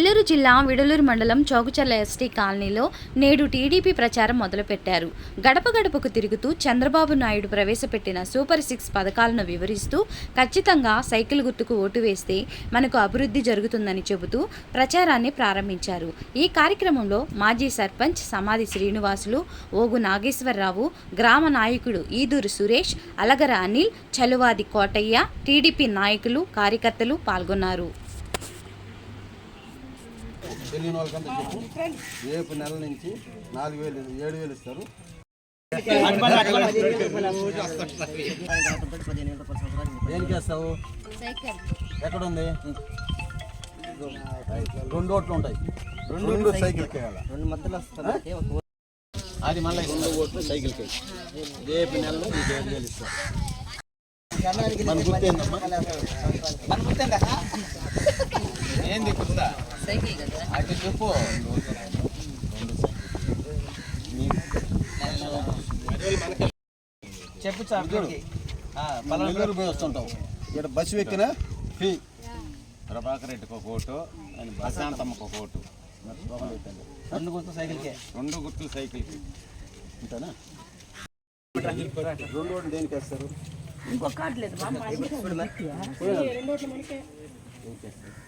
నెల్లూరు జిల్లా విడలూరు మండలం చౌకచర్ల ఎస్టీ కాలనీలో నేడు టీడీపీ ప్రచారం మొదలుపెట్టారు. గడప గడపకు తిరుగుతూ చంద్రబాబు నాయుడు ప్రవేశపెట్టిన సూపర్ సిక్స్ పథకాలను వివరిస్తూ ఖచ్చితంగా సైకిల్ గుర్తుకు ఓటు వేస్తే మనకు అభివృద్ధి జరుగుతుందని చెబుతూ ప్రచారాన్ని ప్రారంభించారు. ఈ కార్యక్రమంలో మాజీ సర్పంచ్ సమాధి శ్రీనివాసులు ఓగు నాగేశ్వరరావు గ్రామ నాయకుడు ఈదూరు సురేష్ అలగర అనిల్ చలువాది కోటయ్య టీడీపీ నాయకులు కార్యకర్తలు పాల్గొన్నారు. తెలియని వాళ్ళకంతా చెప్పు. రేపు నెల నుంచి నాలుగు వేలు ఏడు వేలు ఇస్తారు. ఏం చేస్తావు? ఎక్కడుంది రెండు ఓట్లు ఉంటాయి. రెండు సైకిల్ రెండు మధ్యలో వస్తుంది అది మళ్ళీ రెండు ఓట్లు సైకిల్కి రేపు నెలలో మీకు ఏడు వేలు ఇస్తారు మన గుర్తేందమ్మా ఏంది గుర్తా అది చెప్పు చెప్పు నెల్లూరు పోయి వస్తుంటాం ఇక్కడ బస్సు ఎక్కినా ఫ్రీ. ప్రభాకర్ రెడ్డికి ఒక ఓటు ఆయన ప్రశాంతమ్మకు ఒక ఓటు. రెండు గుర్తు సైకిల్కే. రెండు గుర్తులు సైకిల్కి. అంతేనా రెండు ఓట్లు దేనికి వేస్తారు? ఇది చెప్పు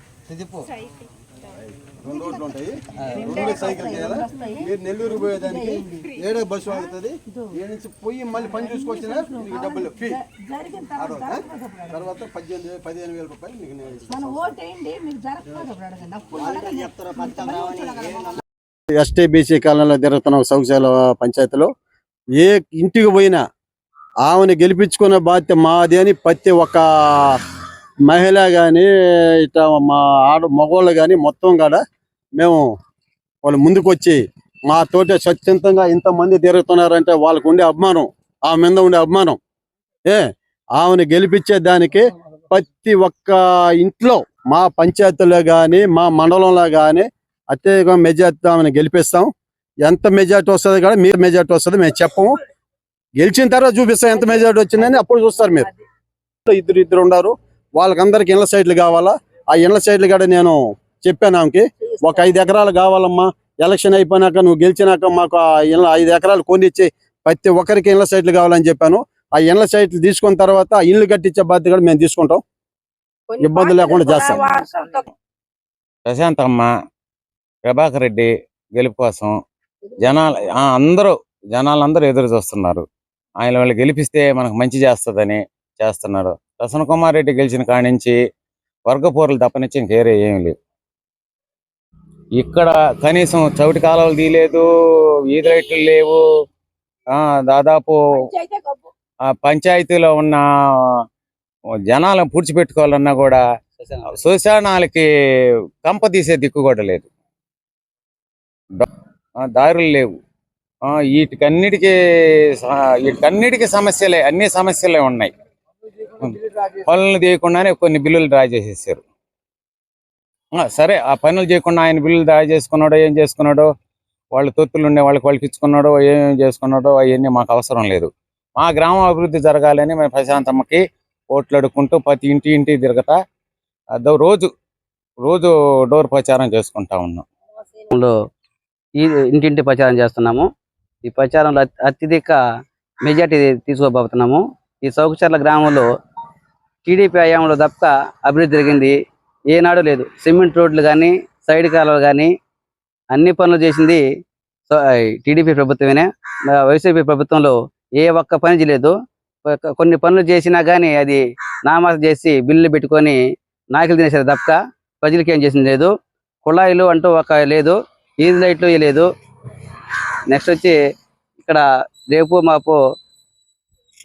రెండు ఓట్లు ఉంటాయి. రెండు సైకిల్ కదా మీరు నెల్లూరు పోయేదానికి ఏడో బస్సు ఆగుతుంది. ఏ నుంచి పోయి మళ్ళీ పని చూసుకొచ్చినా మీకు డబ్బులు ఆ? తర్వాత పద్దెనిమిది వేలు పదిహేను వేల రూపాయలు మీకు నేను ఎస్టీ బీసీ సౌశాల పంచాయతీలో ఏ ఇంటికి పోయినా ఆమెను గెలిపించుకునే బాధ్యత మాది అని ప్రతి ఒక్క మహిళ కానీ ఇట్లా మా ఆడ మగవాళ్ళు కానీ మొత్తం కాడ మేము వాళ్ళు ముందుకు వచ్చి మా తోటి స్వచ్ఛందంగా ఇంతమంది తిరుగుతున్నారంటే వాళ్ళకు ఉండే అభిమానం ఆమె మీద ఉండే అభిమానం. ఏ? ఆమెను గెలిపించే దానికి ప్రతి ఒక్క ఇంట్లో మా పంచాయతీలో కానీ మా మండలంలో కానీ అత్యధిక మెజార్టీ ఆమెను గెలిపిస్తాం. ఎంత మెజార్టీ వస్తుంది కూడా మీరు మెజార్టీ వస్తుంది మేము చెప్పము. గెలిచిన తర్వాత చూపిస్తాం ఎంత మెజార్టీ వచ్చిందని అప్పుడు చూస్తారు మీరు. ఇద్దరు ఇద్దరు ఉన్నారు వాళ్ళకందరికి ఇళ్ళ సైట్లు కావాలా? ఆ ఇళ్ళ సైట్లు కూడా నేను చెప్పాను ఆమెకి ఒక ఐదు ఎకరాలు కావాలమ్మా. ఎలక్షన్ అయిపోయినాక నువ్వు గెలిచినాక మాకు ఆ ఇళ్ళ ఐదు ఎకరాలు కొనిచ్చి ప్రతి ఒక్కరికి ఇళ్ళ సైట్లు కావాలని చెప్పాను. ఆ ఇళ్ళ సైట్లు తీసుకున్న తర్వాత ఆ ఇల్లు కట్టించే బాధ్యత కూడా మేము తీసుకుంటాం. ఇబ్బంది లేకుండా చేస్తాం. ప్రశాంతమ్మ ప్రభాకర్ రెడ్డి గెలుపు కోసం జనాలు ఆ, అందరూ జనాలందరూ ఎదురు చూస్తున్నారు. ఆయన వాళ్ళు గెలిపిస్తే మనకు మంచి చేస్తుందని చేస్తున్నారు. ప్రసన్న కుమార్ రెడ్డి గెలిచిన కాడి నుంచి వర్గపోరులు తప్పనిచ్చి ఇంకేరే ఏమి లేవు. ఇక్కడ కనీసం చవిటి కాలువలు తీయలేదు వీధి లైట్లు లేవు. ఆ దాదాపు పంచాయతీలో ఉన్న జనాలను పూడ్చిపెట్టుకోవాలన్నా కూడా సుశానాలకి కంప తీసే దిక్కు కూడా లేదు. ఆ, దారులు లేవు. ఆ, వీటికన్నిటికీ వీటికన్నిటికీ సమస్యలే అన్ని సమస్యలే ఉన్నాయి. పనులు చేయకుండానే కొన్ని బిల్లులు డ్రా చేసేసారు. ఆ, సరే ఆ పనులు చేయకుండా ఆయన బిల్లులు డ్రా చేసుకున్నాడో ఏం చేసుకున్నాడో వాళ్ళు తొత్తులు ఉండే వాళ్ళకి వాళ్ళకి ఇచ్చుకున్నాడో ఏం చేసుకున్నాడో అవన్నీ మాకు అవసరం లేదు. మా గ్రామం అభివృద్ధి జరగాలని మేము ప్రశాంతమ్మకి ఓట్లు అడుక్కుంటూ ప్రతి ఇంటి ఇంటి తిరగతా అదో రోజు రోజు డోర్ ప్రచారం చేసుకుంటా ఉన్నాం. ఈ ఇంటింటి ప్రచారం చేస్తున్నాము. ఈ ప్రచారంలో అతి- అత్యధిక మెజార్టీ తీసుకోబోతున్నాము ఈ చౌకచర్ల గ్రామంలో టీడీపీ హయాంలో తప్ప అభివృద్ధి జరిగింది. ఏనాడు లేదు. సిమెంట్ రోడ్లు కానీ సైడ్ కాలువలు కానీ అన్ని పనులు చేసింది టీడీపీ ప్రభుత్వమేనే. వైసీపీ ప్రభుత్వంలో ఏ ఒక్క పని చేయలేదు. కొన్ని పనులు చేసినా కానీ అది నామాస చేసి బిల్లు పెట్టుకొని నాయకులు తినేసారు తప్ప ప్రజలకి ఏం చేసింది లేదు. కుళాయిలు అంటూ ఒక లేదు. ఈజ్ లైట్లు లేదు. నెక్స్ట్ వచ్చి ఇక్కడ రేపు మాపు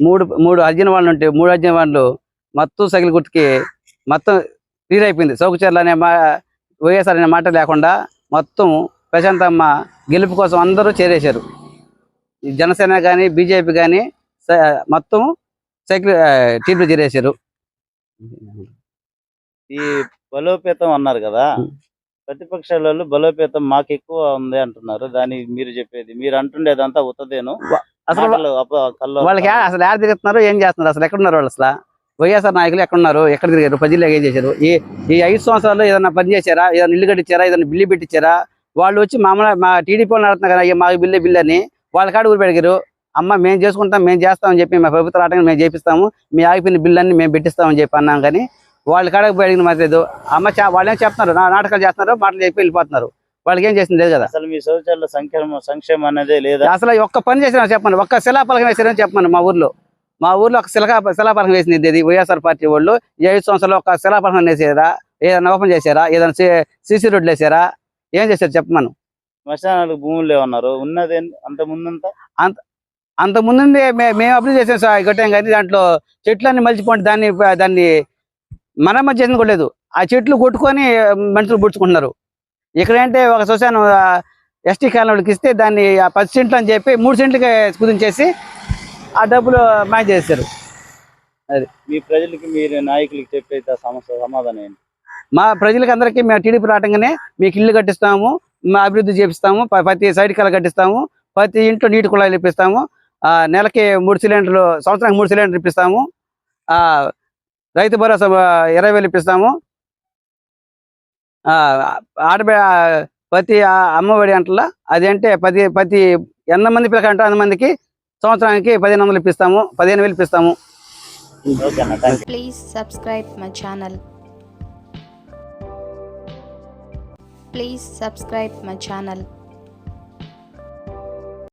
మూడు మూడు అర్జున వాళ్ళు ఉంటే మూడు అర్జున వాళ్ళు మొత్తం సగిలి గుర్తుకి మొత్తం క్లియర్ అయిపోయింది. చౌకచర్ల అనే మా వైఎస్ఆర్ అనే మాట లేకుండా మొత్తం ప్రశాంతమ్మ గెలుపు కోసం అందరూ చేరేశారు. జనసేన కానీ బీజేపీ కానీ మొత్తం సైకిల్ టీంలో చేరేశారు. ఈ బలోపేతం అన్నారు కదా. ప్రతిపక్షాల వాళ్ళు బలోపేతం మాకు ఎక్కువ ఉంది అంటున్నారు. దాని మీరు చెప్పేది మీరు అంటుండేదంతా ఉత్తదేను. అసలు వాళ్ళకి అసలు యాడ తిరుగుతున్నారు ఏం చేస్తున్నారు? అసలు ఎక్కడ ఉన్నారు వాళ్ళు అసలు? వైఎస్ఆర్ నాయకులు ఎక్కడ ఉన్నారు ఎక్కడ తిరిగారు? ప్రజలు ఏం చేశారు? ఈ ఈ ఐదు సంవత్సరాల్లో ఏదైనా పని చేశారా? ఏదైనా ఇల్లు కట్టించారా? ఏదైనా బిల్లు పెట్టించారా? వాళ్ళు వచ్చి మామూలు మా టీడీపీ వాళ్ళు నడుతున్నారు కదా మాకు బిల్లు బిల్లు అని వాళ్ళ కాడ ఊరు పెరిగారు అమ్మ మేము చేసుకుంటాం మేము చేస్తామని చెప్పి మా ప్రభుత్వ రావడానికి మేము చేపిస్తాము. మీ ఆగిపోయిన బిల్లు అన్ని మేము పెట్టిస్తామని చెప్పి అన్నాం కానీ వాళ్ళ కాడ పోయి అడిగిన మరి లేదు. అమ్మ వాళ్ళు ఏం చెప్తున్నారు? నా నాటకాలు చేస్తున్నారు మాటలు చెప్పి వెళ్ళిపోతున్నారు. వాళ్ళకి ఏం చేసింది లేదు కదా. అసలు మీ శౌచాలయ సంక్షేమ సంక్షేమం అనేదే లేదా? అసలు ఒక్క పని చేసినా చెప్పండి ఒక్క శిలాపలకం వేసారని చెప్పండి మా ఊర్లో. మా ఊర్లో ఒక శిలక శిలాపలకం వేసింది ఇది వైఎస్ఆర్ పార్టీ వాళ్ళు. ఈ ఐదు సంవత్సరాలు ఒక శిలాపలకం వేసారా? ఏదైనా ఓపెన్ చేశారా? ఏదైనా సీసీ రోడ్లు వేసారా? ఏం చేశారు చెప్పమను శ్మశానాలకు భూములు లేవన్నారు. ఉన్నది? అంత ముందంతా? అంత ముందుంది మే- మేము అభివృద్ధి చేసాం సార్ గట్టాం కానీ దాంట్లో చెట్లన్నీ మలిచిపోండి దాన్ని దాన్ని మరమ్మతు చేసింది కూడా లేదు. ఆ చెట్లు కొట్టుకొని మనుషులు పుడుచుకుంటున్నారు ఇక్కడంటే ఒక శ్మశానం ఎస్టీ కాలనీకి ఇస్తే దాన్ని ఆ పది సెంట్లు అని చెప్పి మూడు సెంట్లకి కుదించేసి ఆ డబ్బులు మ్యాచ్ చేశారు. మీ ప్రజలకి మీరు నాయకులకి చెప్పే సమస్య సమాధానం ఏంటి? మా ప్రజలకి అందరికీ మేము టీడీపీ రావటంగానే మీకు ఇల్లు కట్టిస్తాము మా అభివృద్ధి చేపిస్తాము ప్రతి సైడ్ కల కట్టిస్తాము ప్రతి ఇంట్లో నీటి కుళాయిలు ఇప్పిస్తాము ఆ, నెలకి మూడు సిలిండర్లు సంవత్సరానికి మూడు సిలిండర్లు ఇప్పిస్తాము ఆ, రైతు భరోసా ఇరవై వేలు ఇప్పిస్తాము ఆడబి ప్రతి అమ్మఒడి అంటలా అది అంటే పది ప్రతి ఎంతమంది పిల్లలు అంటే అంతమందికి సంవత్సరానికి పదిహేను వందలు ఇప్పిస్తాము పదిహేను వేలు ఇప్పిస్తాము. Please subscribe my channel please subscribe my channel